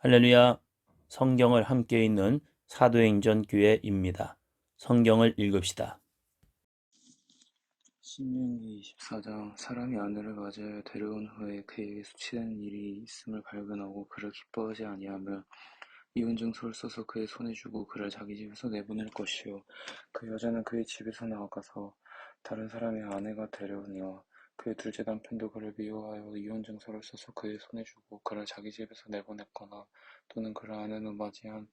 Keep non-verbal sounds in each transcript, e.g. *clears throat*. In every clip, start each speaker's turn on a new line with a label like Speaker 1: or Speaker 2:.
Speaker 1: 할렐루야. 성경을 함께 읽는 사도행전 교회입니다. 성경을 읽읍시다.
Speaker 2: 신명기 24장 사람이 아내를 맞이하여 데려온 후에 그에게 수치되는 일이 있음을 발견하고 그를 기뻐하지 아니하며 이혼 증서를 써서 그의 손에 주고 그를 자기 집에서 내보낼 것이요 그 여자는 그의 집에서 나아가서 다른 사람의 아내가 되려니와 그의 둘째 남편도 그를 미워하여 이혼 증서를 써서 그의 손에 주고 그를 자기 집에서 내보냈거나 또는 그를 아내로 맞이한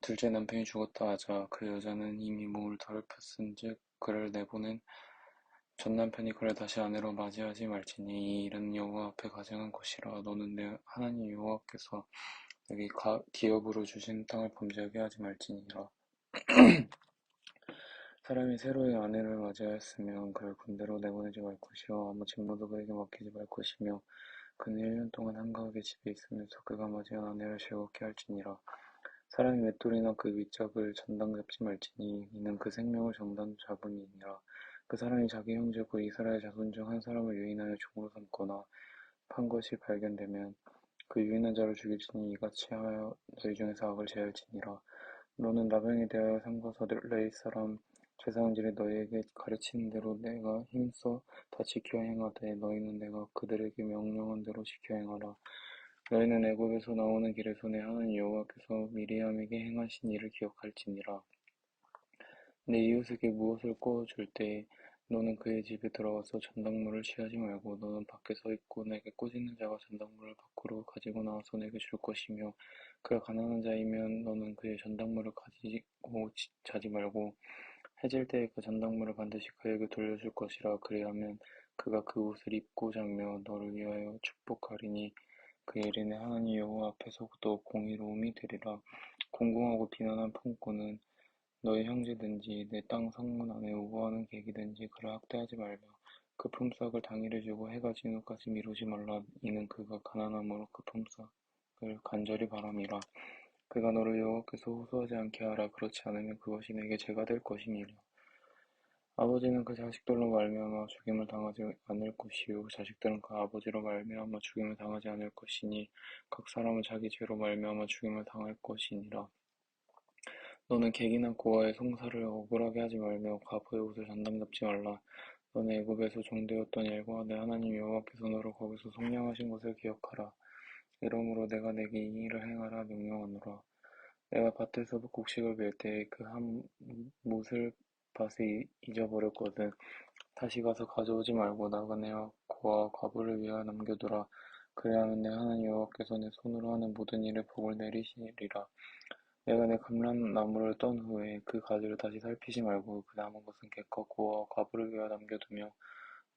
Speaker 2: 둘째 남편이 죽었다 하자 그 여자는 이미 몸을 더럽혔은즉 그를 내보낸 전 남편이 그를 다시 아내로 맞이하지 말지니 이 일은 여호와 앞에 가증한 것이라 너는 내 하나님 여호와 께서 내게 가, 기업으로 주신 땅을 범죄하게 하지 말지니라 *clears throat* 사람이 새로의 아내를 맞이하였으면 그를 군대로 내보내지 말 것이요. 아무 직무도 그에게 맡기지 말 것이며 그는 1년 동안 한가하게 집에 있으면서 그가 맞이한 아내를 즐겁게 할지니라. 사람이 맷돌이나 그 윗짝을 전당 잡지 말지니 이는 그 생명을 정당 잡음이니라. 그 사람이 자기 형제 곧 이스라엘 자손 중 한 사람을 유인하여 종으로 삼거나 판 것이 발견되면 그 유인한 자를 죽일지니 이같이 하여 너희 중에서 악을 제할지니라. 너는 나병에 대하여 삼가서 레이 사람 제사장들이 너희에게 가르치는 대로 내가 힘써 다 지켜 행하되 너희는 내가 그들에게 명령한 대로 지켜 행하라. 너희는 애굽에서 나오는 길에서 내 하나님 여호와께서 미리암에게 행하신 일을 기억할지니라. 내 이웃에게 무엇을 구워줄 때에 너는 그의 집에 들어가서 전당물을 취하지 말고 너는 밖에 서 있고 내게 꾸짖는 자가 전당물을 밖으로 가지고 나와서 내게 줄 것이며 그가 가난한 자이면 너는 그의 전당물을 가지고 자지 말고 해질 때에 그 전당물을 반드시 그에게 돌려줄 것이라 그리하면 그가 그 옷을 입고 자며 너를 위하여 축복하리니 그내 하나님 여호와 앞에서도 공의로움이 되리라. 공공하고 비난한 품꾼은 너희 형제든지 내 땅 성문 안에 우거하는 객이든지 그를 학대하지 말며 그 품삯을 당일에 주고 해가 진 후까지 미루지 말라. 이는 그가 가난함으로 그 품삯을 간절히 바람이라 그가 너를 여호와께서 호소하지 않게 하라 그렇지 않으면 그것이 내게 죄가 될 것이니라 아버지는 그 자식들로 말미암아 죽임을 당하지 않을 것이요 자식들은 그 아버지로 말미암아 죽임을 당하지 않을 것이니 각 사람은 자기 죄로 말미암아 죽임을 당할 것이니라 너는 객이나 고아의 송사를 억울하게 하지 말며 과부의 옷을 전당 잡지 말라. 너는 애굽에서 종되었던 일과 내 하나님 여호와께서 너를 거기서 속량하신 것을 기억하라. 이러므로 내가 내게 이 일을 행하라 명령하노라. 내가 밭에서 곡식을 멜 때에 그 한 못을 밭에 잊어버렸거든. 다시 가서 가져오지 말고 나그네와 고아와 과부를 위하여 남겨두라. 그리하면 내 하나님 여호와께서 내 손으로 하는 모든 일에 복을 내리시리라. 내가 내 감람나무를 떤 후에 그 가지를 다시 살피지 말고 그 남은 것은 객과 고와 과부를 위하여 남겨두며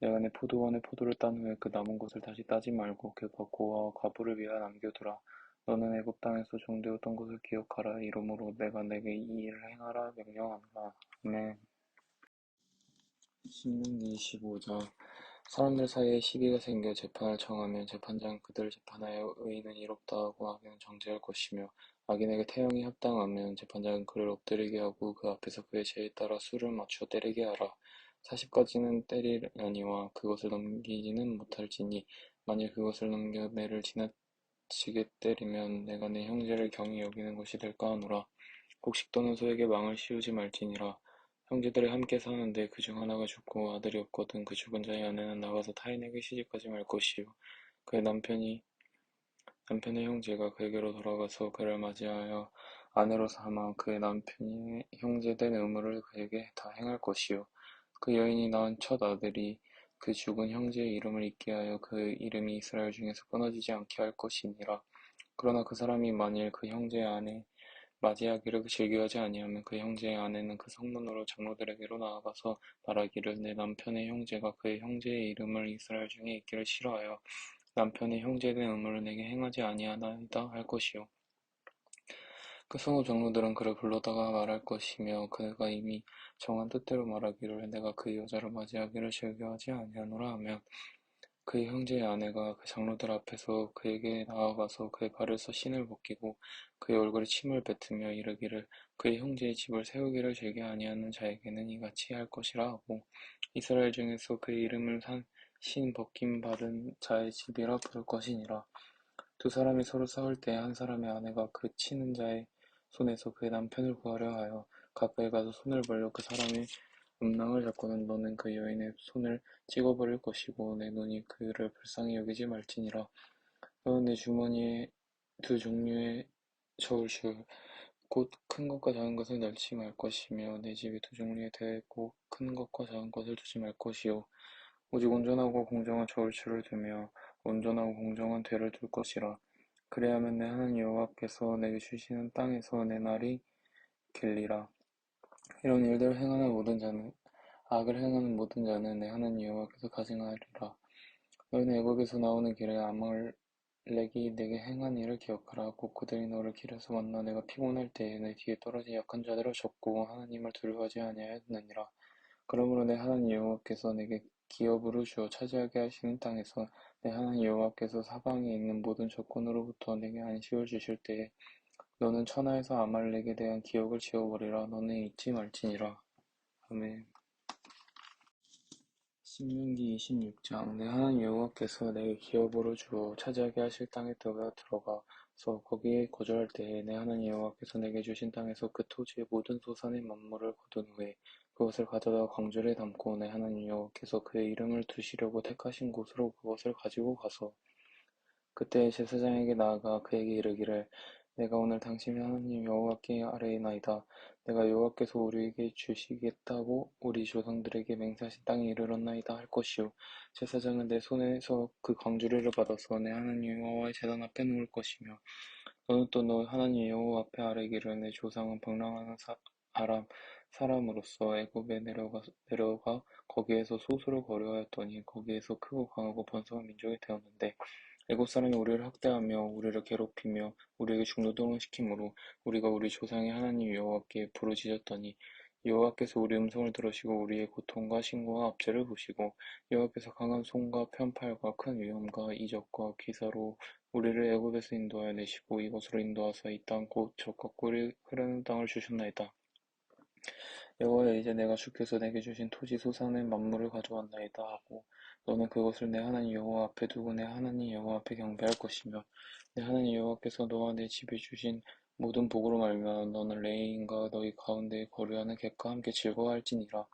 Speaker 2: 내가 내 포도원에 포도를 딴 후에 그 남은 것을 다시 따지 말고 객과 고와 과부를 위하여 남겨두라. 너는 애굽 땅에서 종되었던 것을 기억하라. 이러므로 내가 내게 이 일을 행하라 명령하노라. 아멘. 신명기 25장 사람들 사이에 시비가 생겨 재판을 청하면 재판장은 그들을 재판하여 의인은 이롭다 하고 악인은 정죄할 것이며 악인에게 태형이 합당하면 재판장은 그를 엎드리게 하고 그 앞에서 그의 죄에 따라 수를 맞추어 때리게 하라. 사십까지는 때리려니와 그것을 넘기지는 못할지니 만일 그것을 넘겨 내를 지나치게 때리면 내가 내 형제를 경히 여기는 것이 될까 하노라. 곡식 떠는 소에게 망을 씌우지 말지니라. 형제들이 함께 사는데 그 중 하나가 죽고 아들이 없거든 그 죽은 자의 아내는 나가서 타인에게 시집가지 말 것이요 그의 남편이 남편의 형제가 그에게로 돌아가서 그를 맞이하여 아내로 삼아 그의 남편이 형제 된 의무를 그에게 다 행할 것이요 그 여인이 낳은 첫 아들이 그 죽은 형제의 이름을 잊게 하여 그 이름이 이스라엘 중에서 끊어지지 않게 할 것이니라. 그러나 그 사람이 만일 그 형제의 아내 맞이하기를 즐겨하지 아니하면 그 형제의 아내는 그 성문으로 장로들에게로 나아가서 말하기를 내 남편의 형제가 그의 형제의 이름을 이스라엘 중에 있기를 싫어하여 남편의 형제된 의무를 내게 행하지 아니하나이다 할 것이요 그 성읍 장로들은 그를 불러다가 말할 것이며 그가 이미 정한 뜻대로 말하기를 내가 그 여자를 맞이하기를 즐겨하지 아니하노라 하면 그의 형제의 아내가 그 장로들 앞에서 그에게 나아가서 그의 발에서 신을 벗기고 그의 얼굴에 침을 뱉으며 이르기를 그의 형제의 집을 세우기를 즐겨 아니하는 자에게는 이같이 할 것이라 하고 이스라엘 중에서 그의 이름을 산 신 벗김 받은 자의 집이라 부를 것이니라. 두 사람이 서로 싸울 때 한 사람의 아내가 그 치는 자의 손에서 그의 남편을 구하려 하여 가까이 가서 손을 벌려 그 사람의 음낭을 잡고는 너는 그 여인의 손을 찍어버릴 것이고 내 눈이 그를 불쌍히 여기지 말지니라. 너는 내 주머니에 두 종류의 저울 줄 곧 큰 것과 작은 것을 넣지 말 것이며 내 집에 두 종류의 대고 큰 것과 작은 것을 두지 말 것이요. 오직 온전하고 공정한 저울줄을 두며 온전하고 공정한 대를 둘 것이라 그리하면 내 하나님 여호와께서 내게 주시는 땅에서 내 날이 길리라. 이런 일들을 행하는 모든 자는 악을 행하는 모든 자는 내 하나님 여호와께서 가증하리라. 너희는 애굽에서 나오는 길에 아말렉이 내게 행한 일을 기억하라. 곧 그들이 너를 길에서 만나 내가 피곤할 때에 내 뒤에 떨어진 약한 자들을 접고 하나님을 두려워하지 아니하였느니라. 그러므로 내 하나님 여호와께서 내게 기업으로 주어 차지하게 하시는 땅에서 내 하나님 여호와께서 사방에 있는 모든 적군으로부터 내게 안식을 주실 때에 너는 천하에서 아말렉에 대한 기억을 지워버리라. 너는 잊지 말지니라. 아멘. 신명기 26장. 내 하나님 여호와께서 내게 기업으로 주어 차지하게 하실 땅에 들어가서 거기에 거주할 때에 내 하나님 여호와께서 내게 주신 땅에서 그 토지의 모든 소산의 만물을 거둔 후에 그것을 가져다 광주에 담고 내 하나님 여호와께서 그의 이름을 두시려고 택하신 곳으로 그것을 가지고 가서 그때 제사장에게 나아가 그에게 이르기를 내가 오늘 당신의 하나님 여호와께 아뢰나이다. 내가 여호와께서 우리에게 주시겠다고 우리 조상들에게 맹세하신 땅에 이르렀나이다 할 것이요. 제사장은 내 손에서 그 광주리를 받아서 내 하나님 여호와의 제단 앞에 놓을 것이며 너는 또 너 하나님 여호와 앞에 아뢰기를 내 조상은 방랑하는 사, 아람 사람으로서 애굽에 내려가 거기에서 소수를 거류하였더니 거기에서 크고 강하고 번성한 민족이 되었는데 애굽 사람이 우리를 학대하며 우리를 괴롭히며 우리에게 중노동을 시키므로 우리가 우리 조상의 하나님 여호와께 부르짖었더니 여호와께서 우리 음성을 들으시고 우리의 고통과 신고와 압제를 보시고 여호와께서 강한 손과 편팔과 큰 위험과 이적과 기사로 우리를 애굽에서 인도하여 내시고 이곳으로 인도하사 이 땅곧 젖과 꿀이 흐르는 땅을 주셨나이다. 여호와여 이제 내가 주께서 내게 주신 토지 소산의 만물을 가져왔나이다 하고 너는 그것을 내 하나님 여호와 앞에 두고 내 하나님 여호와 앞에 경배할 것이며 내 하나님 여호와께서 너와 내 집에 주신 모든 복으로 말미암아 너는 레인과 너희 가운데 거류하는 객과 함께 즐거워할지니라.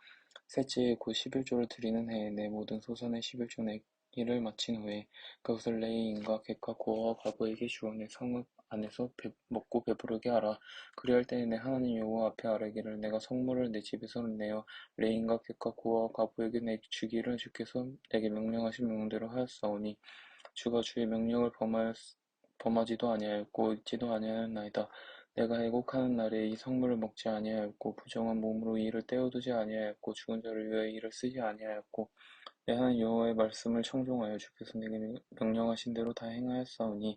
Speaker 2: 셋째에 곧 십일조를 드리는 해에 내 모든 소산의 십일조 내기를 마친 후에 그것을 레인과 객과 고아와 과부에게 주어 내 성읍 안에서 배, 먹고 배부르게 하라 그리할 때에 내 하나님 여호와 앞에 아뢰기를 내가 성물을 내 집에서 내어 레인과 객과 고아와 과부에게 내 주기를 주께서 내게 명령하신 명대로 하였사오니 주가 주의 명령을 범하였, 범하지도 아니하였고 잊지도 아니하였나이다. 내가 애곡하는 날에 이 성물을 먹지 아니하였고 부정한 몸으로 이를 떼어두지 아니하였고 죽은 자를 위하여 이를 쓰지 아니하였고 내 하나님 여호와의 말씀을 청종하여 주께서 내게 명령하신 대로 다 행하였사오니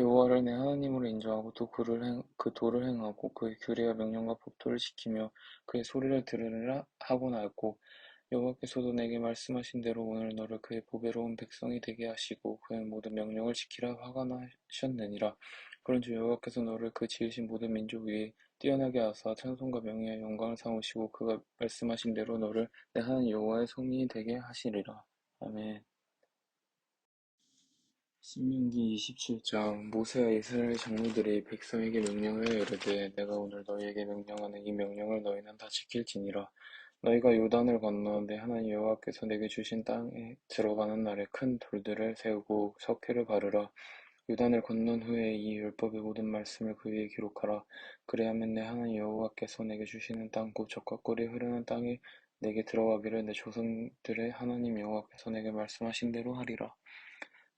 Speaker 2: 여호와를 내 하나님으로 인정하고 또 그를 행, 그 도를 행하고 그의 규례와 명령과 법도를 지키며 그의 소리를 들으리라 하고 나였고 여호와께서도 내게 말씀하신 대로 오늘 너를 그의 보배로운 백성이 되게 하시고 그의 모든 명령을 지키라 화가 나셨느니라. 그런즉 여호와께서 너를 그 지으신 모든 민족 위에 뛰어나게 하사 찬송과 명예와 영광을 삼으시고 그가 말씀하신 대로 너를 내 하나님 여호와의 성민이 되게 하시리라. 아멘 신명기 27장 모세와 이스라엘 장로들이 백성에게 명령하여 이르되 내가 오늘 너희에게 명령하는 이 명령을 너희는 다 지킬지니라. 너희가 요단을 건너 내 하나님 여호와께서 내게 주신 땅에 들어가는 날에 큰 돌들을 세우고 석회를 바르라. 요단을 건넌 후에 이 율법의 모든 말씀을 그 위에 기록하라. 그리하면 내 하나님 여호와께서 내게 주시는 땅곧 젖과 꿀이 흐르는 땅에 내게 들어가기를 내 조상들의 하나님 여호와께서 내게 말씀하신 대로 하리라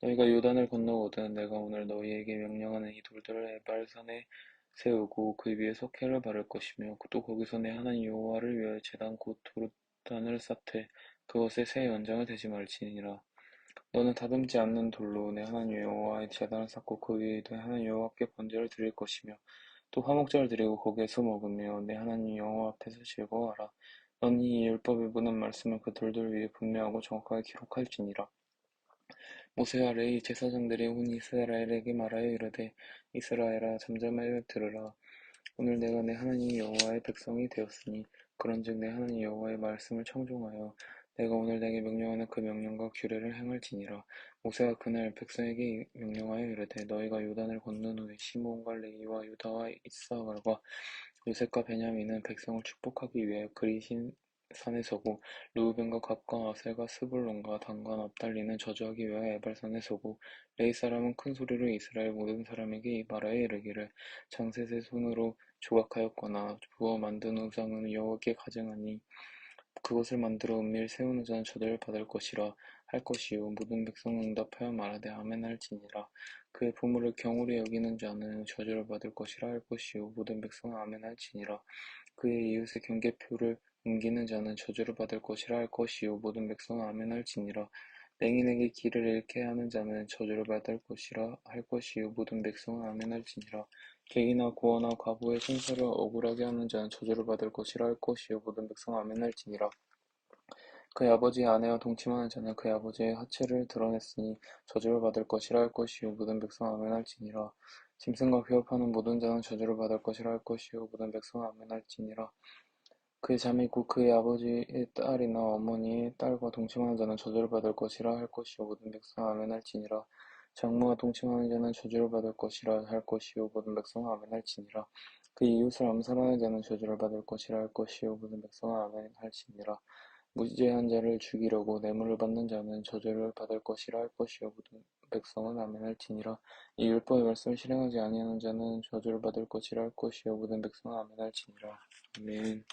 Speaker 2: 너희가 요단을 건너거든 내가 오늘 너희에게 명령하는 이 돌들을 에발산에 세우고 그 위에 석회를 바를 것이며 또 거기서 내 하나님 여호와를 위하여 제단 곧 도단을 쌓되 그것에 새 연장을 대지 말지니라. 너는 다듬지 않는 돌로 내 하나님 여호와의 제단을 쌓고 그 위에 내 하나님 여호와께 번제를 드릴 것이며 또 화목제를 드리고 거기에서 먹으며 내 하나님 여호와 앞에서 즐거워하라. 너는 이 율법의 모든 말씀을 그 돌들 위에 분명하고 정확하게 기록할지니라 모세와 레위 제사장들이 온 이스라엘에게 말하여 이르되 이스라엘아 잠잠하여 들으라. 오늘 내가 내 하나님 여호와의 백성이 되었으니 그런즉 내 하나님 여호와의 말씀을 청종하여 내가 오늘 내게 명령하는 그 명령과 규례를 행할지니라. 모세가 그날 백성에게 명령하여 이르되 너희가 요단을 건넌 후에 시므온과 레위와 유다와 이사갈과 요셉과 베냐민은 백성을 축복하기 위하여 그리신 산에 서고 르우벤과 갓과 아셀과 스불론과 단과 납달리는 저주하기 위하여 에발산에 서고 레이 사람은 큰 소리로 이스라엘 모든 사람에게 말하여 이르기를 장셋의 손으로 조각하였거나 부어 만든 우상은 여호와께 가증하니 그것을 만들어 은밀 세우는 자는 저주를 받을 것이라 할 것이요. 모든 백성은 응답하여 말하되 아멘 할지니라. 그의 부모를 경홀히 여기는 자는 저주를 받을 것이라 할 것이요. 모든 백성은 아멘 할지니라. 그의 이웃의 경계표를 옮기는 자는 저주를 받을 것이라 할 것이요. 모든 백성은 아멘 할지니라. 맹인에게 길을 잃게 하는 자는 저주를 받을 것이라 할 것이요. 모든 백성은 아멘 할지니라. 객이나 고아나 과부의 신사를 억울하게 하는 자는 저주를 받을 것이라 할 것이요. 모든 백성은 아멘 할지니라. 그의 아버지의 아내와 동침하는 자는 그의 아버지의 하체를 드러냈으니 저주를 받을 것이라 할 것이요. 모든 백성은 아멘 할지니라. 짐승과 비협하는 모든 자는 저주를 받을 것이라 할 것이요. 모든 백성은 아멘 할지니라 그의 자매 곧 그의 아버지의 딸이나 어머니의 딸과 동침하는 자는 저주를 받을 것이라 할 것이요. 모든 백성은 아멘 할지니라. 장모와 동침하는 자는 저주를 받을 것이라 할 것이요. 모든 백성은 아멘 할지니라. 그 이웃을 암살하는 자는 저주를 받을 것이라 할 것이요. 모든 백성은 아멘 할지니라. 무죄한 자를 죽이려고 뇌물을 받는 자는 저주를 받을 것이라 할 것이요. 모든 백성은 아멘 할지니라. 이 율법의 말씀을 실행하지 아니하는 자는 저주를 받을 것이라 할 것이요. 모든 백성은 아멘 할지니라. 아멘